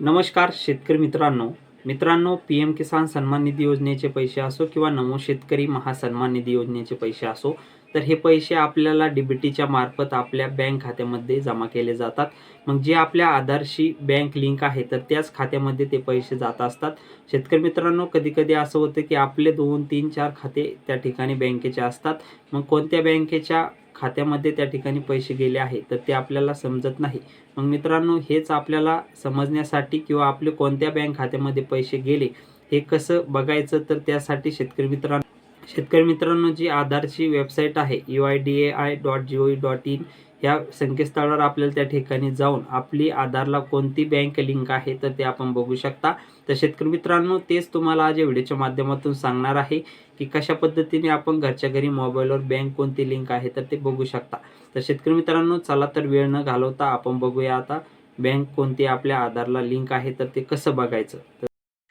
नमस्कार शेतकरी मित्रांनो. मित्रांनो पी एम किसान सन्मान निधी योजनेचे पैसे असो किंवा नमो शेतकरी महासन्मान निधी योजनेचे पैसे असो तर हे पैसे आपल्याला डी बी टीच्या मार्फत आपल्या बँक खात्यामध्ये जमा केले जातात. मग जे आपल्या आधारशी बँक लिंक आहे तर त्याच खात्यामध्ये ते पैसे जात असतात. शेतकरी मित्रांनो कधीकधी असं होतं की आपले दोन तीन चार खाते त्या ठिकाणी बँकेचे असतात. मग कोणत्या बँकेच्या खात्यामध्ये त्या ठिकाणी पैसे गेले आहे तर ते आपल्याला समजत नाही. मग मित्रांनो हेच आपल्याला समजण्यासाठी किंवा आपले कोणत्या बँक खात्यामध्ये पैसे गेले हे कसं बघायचं? तर त्यासाठी शेतकरी मित्रांनो शेतकरी मित्रांनो जी आधारची वेबसाईट आहे U I D A I dot G O dot in या संकेतस्थळावर आपल्याला त्या ठिकाणी जाऊन आपली आधारला कोणती बँक लिंक आहे तर ते आपण बघू शकता. तर शेतकरी मित्रांनो तेच तुम्हाला आज या व्हिडिओच्या माध्यमातून सांगणार आहे की कशा पद्धतीने आपण घरच्या घरी मोबाईलवर बँक कोणती लिंक आहे तर ते बघू शकता. तर शेतकरी मित्रांनो चला तर वेळ न घालवता आपण बघूया आता बँक कोणती आपल्या आधारला लिंक आहे तर ते कसं बघायचं.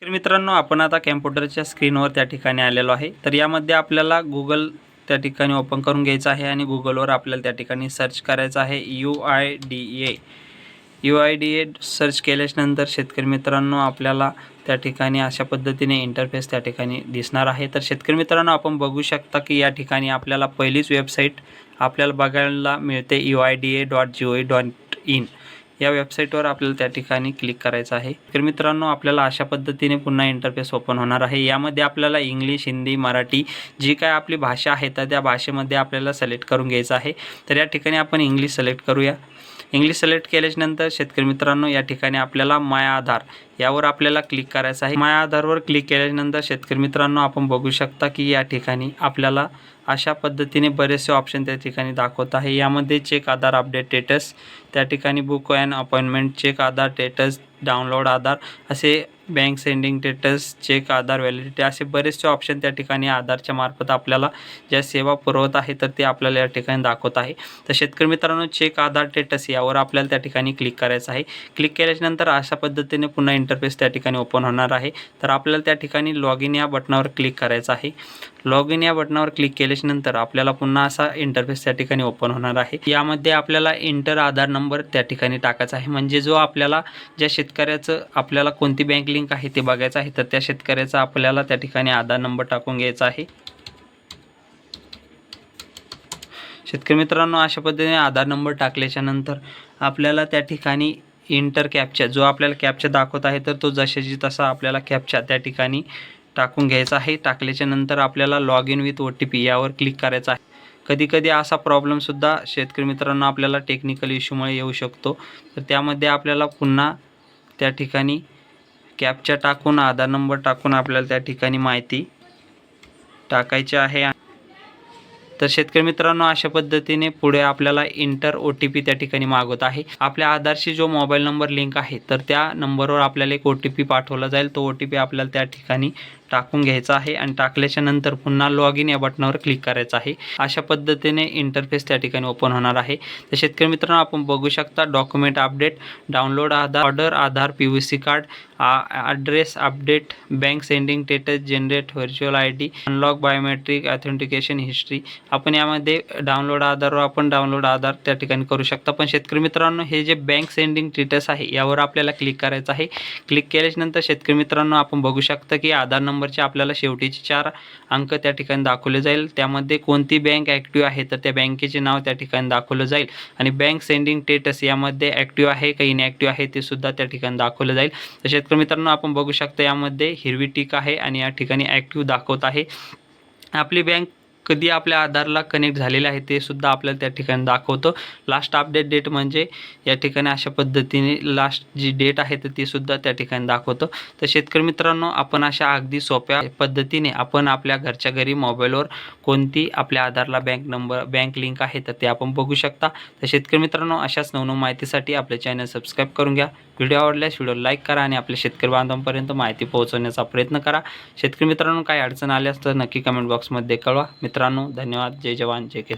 तर मित्रांनो आपण आता कॅम्प्युटरच्या स्क्रीनवर त्या ठिकाणी आलेलो आहे. तर यामध्ये आपल्याला गुगल त्या ठिकाणी ओपन करून घ्यायचं आहे आणि गुगलवर आपल्याला त्या ठिकाणी सर्च करायचं आहे. U I D A U I D A search केल्याच्यानंतर शेतकरी मित्रांनो आपल्याला त्या ठिकाणी अशा पद्धतीने इंटरफेस त्या ठिकाणी दिसणार आहे. तर शेतकरी मित्रांनो आपण बघू शकता की या ठिकाणी आपल्याला पहिलीच वेबसाईट आपल्याला बघायला मिळते U I D A dot G O dot in या वेबसाईटवर आपल्याला त्या ठिकाणी क्लिक करायचं आहे. तर मित्रांनो आपल्याला अशा पद्धतीने पुन्हा इंटरफेस ओपन होणार आहे. यामध्ये आपल्याला इंग्लिश हिंदी मराठी जी काय आपली भाषा आहे तर त्या भाषेमध्ये आपल्याला सिलेक्ट करून घ्यायचं आहे. तर या ठिकाणी आपण इंग्लिश सिलेक्ट करूया. इंग्लिश सिलेक्ट केल्याच्यानंतर शेतकरी मित्रांनो या ठिकाणी आपल्याला माया आधार यावर आपल्याला क्लिक करायचं आहे. माया आधारवर क्लिक केल्यानंतर शेतकरी मित्रांनो आपण बघू शकता की या ठिकाणी आपल्याला अशा पद्धतीने बरेचसे ऑप्शन त्या ठिकाणी दाखवत आहे. यामध्ये चेक आधार अपडेट स्टेटस त्या ठिकाणी book and appointment check Aadhaar status download Aadhaar असे bank sending status check Aadhaar validity असे बरेचसे ऑप्शन त्या ठिकाणी आधारच्या मार्फत आपल्याला ज्या सेवा पुरवत आहे तर ते आपल्याला या ठिकाणी दाखवत आहे. तर शेतकरी मित्रांनो चेक आधार स्टेटस यावर आपल्याला त्या ठिकाणी क्लिक करायचं आहे. क्लिक केल्याच्यानंतर अशा पद्धतीने पुन्हा इंटरफेस त्या ठिकाणी ओपन होणार आहे. तर आपल्याला त्या ठिकाणी लॉग इन या बटनावर क्लिक करायचं आहे. लॉग इन या बटनावर क्लिक केल्याच्यानंतर आपल्याला पुन्हा असा इंटरफेस त्या ठिकाणी ओपन होणार आहे. यामध्ये आपल्याला इंटर आधार नंबर त्या ठिकाणी टाकायचा आहे. म्हणजे जो आपल्याला ज्या शेतकऱ्याचं आपल्याला कोणती बँक लिंक आहे ते बघायचं आहे. तर त्या शेतकऱ्याचा आपल्याला त्या ठिकाणी आधार नंबर टाकून घ्यायचा आहे. शेतकरी मित्रांनो अशा पद्धतीने आधार नंबर टाकल्याच्या नंतर आपल्याला त्या ठिकाणी इंटर कॅपचा जो आपल्याला कॅपचा दाखवत आहे तर तो जशाची तसा आपल्याला कॅपचा त्या ठिकाणी टाकून घ्यायचा आहे. टाकल्याच्या नंतर आपल्याला log in with O T P यावर क्लिक करायचं आहे. कधीकधी असा प्रॉब्लेमसुद्धा शेतकरी मित्रांनो आपल्याला टेक्निकल इश्यूमुळे येऊ शकतो. तर त्यामध्ये आपल्याला पुन्हा त्या ठिकाणी कॅपच्या टाकून आधार नंबर टाकून आपल्याला त्या ठिकाणी माहिती टाकायची आहे. तर शेतकरी मित्रांनो अशा पद्धतीने पुढे आपल्याला इंटर ओ टी पी त्या ठिकाणी मागवत आहे. आपल्या आधारशी जो मोबाईल नंबर लिंक आहे तर त्या नंबरवर आपल्याला एक ओ टी पी पाठवला जाईल. तो ओ टी पी आपल्याला त्या ठिकाणी टाकून घ्यायचा आहे आणि टाकल्याच्या नंतर पुन्हा लॉग इन या बटनावर क्लिक करायचं आहे. अशा पद्धतीने इंटरफेस त्या ठिकाणी ओपन होणार आहे. तर शेतकरी मित्रांनो आपण बघू शकता document update download Aadhaar order Aadhaar P V C card address update bank sending status generate virtual I D unlock biometric authentication history आपण यामध्ये डाउनलोड आधारवर आपण डाउनलोड आधार त्या ठिकाणी करू शकता. पण शेतकरी मित्रांनो हे जे बँक सेंडिंग स्टेटस आहे यावर आपल्याला क्लिक करायचं आहे. क्लिक केल्याच्यानंतर शेतकरी मित्रांनो आपण बघू शकता की आधार नंबर नंबरचे आपल्याला शेवटीचे चार अंक त्या ठिकाणी दाखवले जाईल. त्यामध्ये कोणती बँक ॲक्टिव्ह आहे तर त्या बँकेचे नाव त्या ठिकाणी दाखवलं जाईल. आणि बँक सेंडिंग स्टेटस यामध्ये ॲक्टिव्ह आहे का इनॲक्टिव्ह आहे ते सुद्धा त्या ठिकाणी दाखवलं जाईल. तर शेतकरी मित्रांनो आपण बघू शकता यामध्ये हिरवी टीक आहे आणि या ठिकाणी ॲक्टिव्ह दाखवत आहे. आपली बँक कधी आपल्या आधारला कनेक्ट झालेले आहे ते सुद्धा आपल्याला त्या ठिकाणी दाखवतो. लास्ट अपडेट डेट म्हणजे या ठिकाणी अशा पद्धतीने लास्ट जी डेट आहे तर ती सुद्धा त्या ठिकाणी दाखवतो. तर शेतकरी मित्रांनो आपण अशा अगदी सोप्या पद्धतीने आपण आपल्या घरच्या घरी मोबाईलवर कोणती आपल्या आधारला बँक नंबर बँक लिंक आहे तर ते आपण बघू शकता. तर शेतकरी मित्रांनो अशाच नवनव माहितीसाठी आपले चॅनल सबस्क्राईब करून घ्या. व्हिडिओ आवडल्यास व्हिडिओ लाईक करा आणि आपल्या शेतकरी बांधवांपर्यंत माहिती पोहोचवण्याचा प्रयत्न करा. शेतकरी मित्रांनो काही अडचण आल्यास तर नक्की कमेंट बॉक्समध्ये कळवा. मित्र मित्रांनो धन्यवाद. जय जवान जय किसान.